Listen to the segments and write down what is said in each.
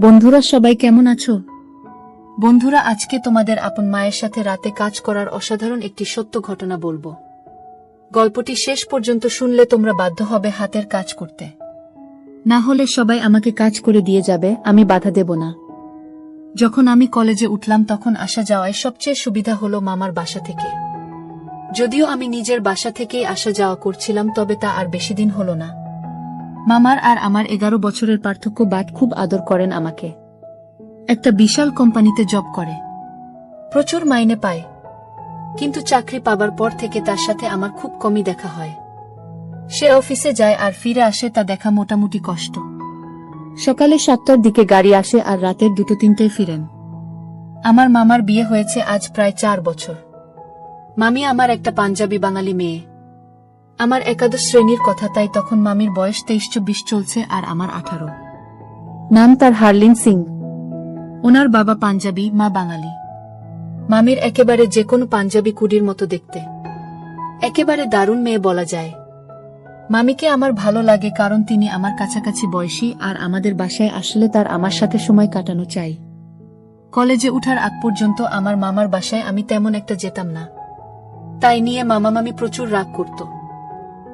বন্ধুরা সবাই কেমন আছো? বন্ধুরা আজকে তোমাদের আপন মায়ের সাথে রাতে কাজ করার অসাধারণ একটি সত্য ঘটনা বলব। গল্পটি শেষ পর্যন্ত শুনলে তোমরা বাধ্য হবে হাতের কাজ করতে। না হলে সবাই আমাকে কাজ করে দিয়ে যাবে আমি বাধা দেব না। যখন আমি কলেজে উঠলাম তখন আসা যাওয়ায় সবচেয়ে সুবিধা হলো মামার বাসা থেকে। যদিও আমি নিজের বাসা থেকেই আসা যাওয়া করছিলাম তবে তা আর বেশি দিন হলো না। মামার আর আমার এগারো বছরের পার্থক্য বাদ খুব আদর করেন আমাকে। একটা বিশাল কোম্পানিতে জব করে। প্রচুর মাইনে পায়। কিন্তু চাকরি পাবার পর থেকে তার সাথে আমার খুব কমই দেখা হয়। সে অফিসে যায় আর ফিরে আসে তা দেখা মোটামুটি কষ্ট। সকালে সাতটার দিকে গাড়ি আসে আর রাতের দুটো তিনটায় ফিরেন। আমার মামার বিয়ে হয়েছে আজ প্রায় চার বছর। মামি আমার একটা পাঞ্জাবি বাঙালি মেয়ে। আমার একাদশ শ্রেণির কথা, তাই তখন মামির বয়স তেইশ চব্বিশ চলছে আর আমার আঠারো। নাম তার হারলিন সিং। ওনার বাবা পাঞ্জাবি, মা বাঙালি। মামির একেবারে যে কোনো পাঞ্জাবি কুডির মতো দেখতে। একেবারে দারুণ মেয়ে বলা যায়। মামিকে আমার ভালো লাগে কারণ তিনি আমার কাছাকাছি বয়সী আর আমাদের বাসায় আসলে তার আমার সাথে সময় কাটানো চাই। কলেজে উঠার আগ পর্যন্ত আমার মামার বাসায় আমি তেমন একটা যেতাম না। তাই নিয়ে মামা মামি প্রচুর রাগ করত।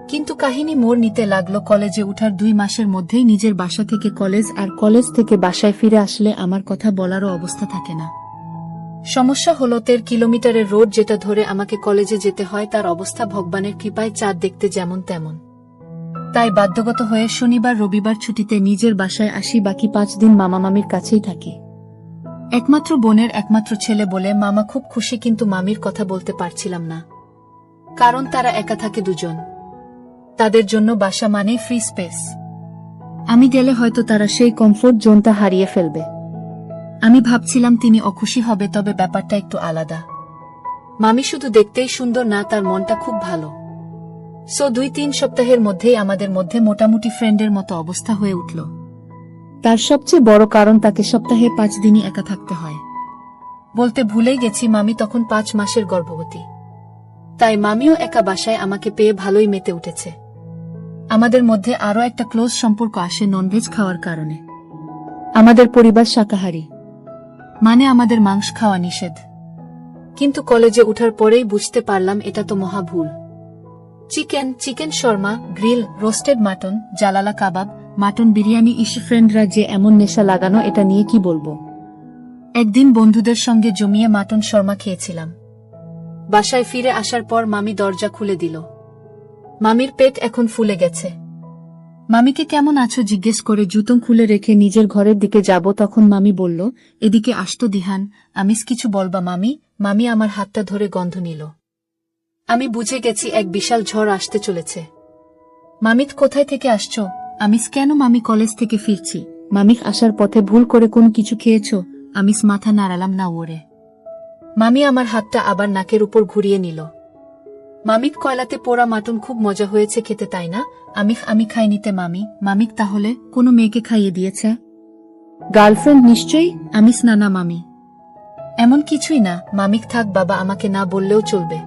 কিন্তু কাহিনী মোড় নিতে লাগল কলেজে উঠার দুই মাসের মধ্যেই নিজের বাসা থেকে কলেজ আর কলেজ থেকে বাসায় ফিরে আসলে আমার কথা বলারও অবস্থা থাকে না। সমস্যা হলো তের কিলোমিটারের রোড যেটা ধরে আমাকে কলেজে যেতে হয়, তার অবস্থা ভগবানের কৃপায় চাঁদ দেখতে যেমন তেমন। তাই বাধ্যগত হয়ে শনিবার, রবিবার ছুটিতে নিজের বাসায় আসি, বাকি পাঁচ দিন মামা মামির কাছেই থাকি। একমাত্র বোনের একমাত্র ছেলে বলে মামা খুব খুশি, কিন্তু মামির কথা বলতে পারছিলাম না। কারণ তারা একা থাকে দুজন। তাদের জন্য বাসা মানে ফ্রি স্পেস আমি গেলে হয়তো তারা সেই কমফোর্ট জোনটা হারিয়ে ফেলবে। আমি ভাবছিলাম তিনি অখুশি হবে, তবে ব্যাপারটা একটু আলাদা। মামি শুধু দেখতেই সুন্দর, না, তার মনটা খুব ভালো। সো দুই তিন সপ্তাহের মধ্যেই আমাদের মধ্যে মোটামুটি ফ্রেন্ডের মতো অবস্থা হয়ে উঠল। তার সবচেয়ে বড় কারণ তাকে সপ্তাহে পাঁচ দিনই একা থাকতে হয়। বলতে ভুলেই গেছি, মামি তখন পাঁচ মাসের গর্ভবতী। তাই মামিও একা বাসায় আমাকে পেয়ে ভালোই মেতে উঠেছে। আমাদের মধ্যে আরও একটা ক্লোজ সম্পর্ক আসে ননভেজ খাওয়ার কারণে। আমাদের পরিবার শাকাহারী। মানে আমাদের মাংস খাওয়া নিষেধ। কিন্তু কলেজে উঠার পরেই বুঝতে পারলাম এটা তো মহা ভুল। Chicken chicken shawarma, grill, roasted mutton, জালালা kebab, mutton biryani ইস ফ্রেন্ডরা যে এমন নেশা লাগানো এটা নিয়ে কি বলব? একদিন বন্ধুদের সঙ্গে জমিয়ে মাটন শর্মা খেয়েছিলাম। বাসায় ফিরে আসার পর মামি দরজা খুলে দিল। মামির পেট এখন ফুলে গেছে। মামিকে কেমন আছো জিজ্ঞেস করে জুতোং খুলে রেখে নিজের ঘরের দিকে যাব, তখন মামি বলল, এদিকে আসতো দিহান, আমিস কিছু বলবা মামি? মামি আমার হাতটা ধরে গন্ধ নিল। আমি বুঝে গেছি এক বিশাল ঝড় আসতে চলেছে। মামিত কোথায় থেকে আসছো? আমিস কেন মামি কলেজ থেকে ফিরছি? মামিক আসার পথে ভুল করে কোন কিছু খেয়েছ? আমিস মাথা নাড়ালাম না ওরে। মামি আমার হাতটা আবার নাকের উপর ঘুরিয়ে নিল। মামিক কয়লাতে পোড়া মাটন খুব মজা হয়েছে খেতে, তাই না? আমিক আমি খাই নিতে মামি। মামিক তাহলে কোনো মেয়েকে খাইয়ে দিয়েছে? গার্লফ্রেন্ড নিশ্চয়ই আমিস না না মামি। এমন কিছুই না, মামিক থাক বাবা আমাকে না বললেও চলবে।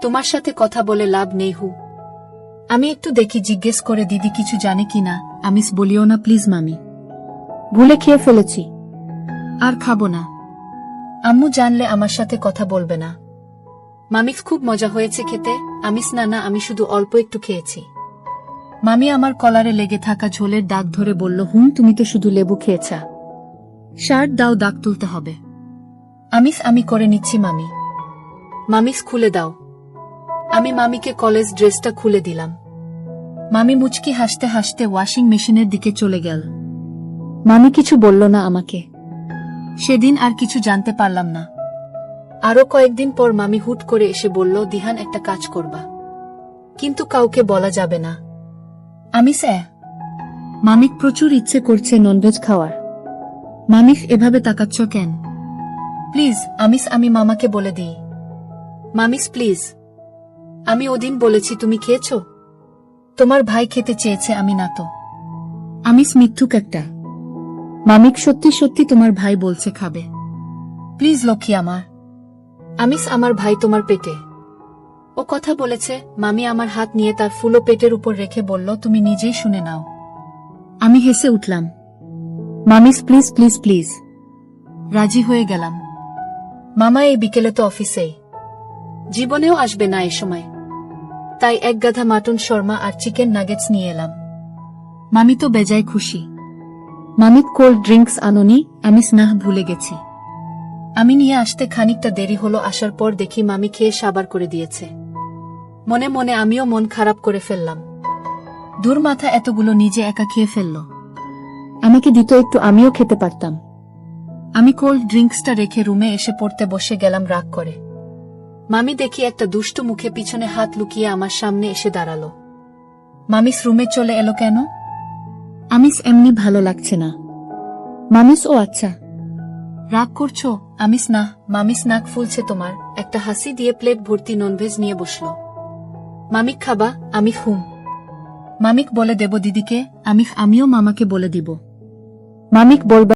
তোমার সাথে কথা বলে লাভ নেই হু। আমি একটু দেখি জিজ্ঞেস করে দিদি কিছু জানে কি না। আমিস বলিও না, প্লিজ মামি। ভুলে খেয়ে ফেলেছি। আর খাব না। আম্মু জানলে আমার সাথে কথা বলবে না। মামিক খুব মজা হয়েছে খেতে, আমিস না না, আমি শুধু অল্প একটু খেয়েছি। মামি আমার কলারে লেগে থাকা ঝোলের দাগ ধরে বলল, হুম, তুমি তো শুধু লেবু খেয়েছা। শার্ট দাও, দাগ তুলতে হবে। আমিস, আমি করে নিচ্ছি, মামি। মামিস খুলে দাও। আমি মামিকে কলেজ ড্রেসটা খুলে দিলাম। মামি মুচকি হাসতে হাসতে ওয়াশিং মেশিনের দিকে চলে গেল। মামি কিছু বলল না আমাকে। সেদিন আর কিছু জানতে পারলাম না। আরও কয়েকদিন পর মামি হুট করে এসে বলল, দিহান, একটা কাজ করবা। কিন্তু কাউকে বলা যাবে না। আমি স্যা মামিক প্রচুর ইচ্ছে করছে ননভেজ খাওয়ার। মামিক এভাবে তাকাচ্ছ কেন? প্লিজ আমিস আমি মামাকে বলে দিই। মামিস, প্লিজ। আমি ওদিন বলেছি, তুমি খেয়েছ? তোমার ভাই খেতে চেয়েছে, আমি না তো। আমিস মিথ্যুক একটা। মামিক সত্যি সত্যি তোমার ভাই বলছে, খাবে। প্লিজ, লক্ষ্মী, আমার। আমিস আমার ভাই তোমার পেটে। ও কথা বলেছে, মামি আমার হাত নিয়ে তার ফুলো পেটের উপর রেখে বলল, তুমি নিজেই শুনে নাও। আমি হেসে উঠলাম। মামিস, প্লিজ প্লিজ প্লিজ। রাজি হয়ে গেলাম। মামা এই বিকেলে তো অফিসেই। জীবনেও আসবে না এ সময়। তাই এক গাধা মাটন, শর্মা আর চিকেন নাগেটস নিয়ে এলাম। মামি তো বেজায় খুশি। মামিক কোল্ড ড্রিঙ্কস আনোনি আমি স্নাহ ভুলে গেছি। আমি নিয়ে আসতে খানিকটা দেরি হলো আসার পর দেখি মামি খেয়ে সাবার করে দিয়েছে। মনে মনে আমিও মন খারাপ করে ফেললাম। দূর মাথা এতগুলো নিজে একা খেয়ে ফেলল। আমাকে দিত একটু আমিও খেতে পারতাম। আমি কোল্ড ড্রিঙ্কসটা রেখে রুমে এসে পড়তে বসে গেলাম রাগ করে। মামি দেখি একটা দুষ্টু মুখে পিছনে হাত লুকিয়ে আমার সামনে এসে দাঁড়াল। মামিস রুমে চলে এলো কেন? আমিস এমনি ভালো লাগছে না। মামিস ও আচ্ছা। রাগ করছ? আমিস না মামিস নাক ফুলছে তোমার। একটা হাসি দিয়ে প্লেট ভর্তি ননভেজ নিয়ে বসল। মামিক খাবা, আমি হুম। মামিক বলে দেব দিদিকে, আমি, আমিও মামাকে বলে দিব। মামিক বলবা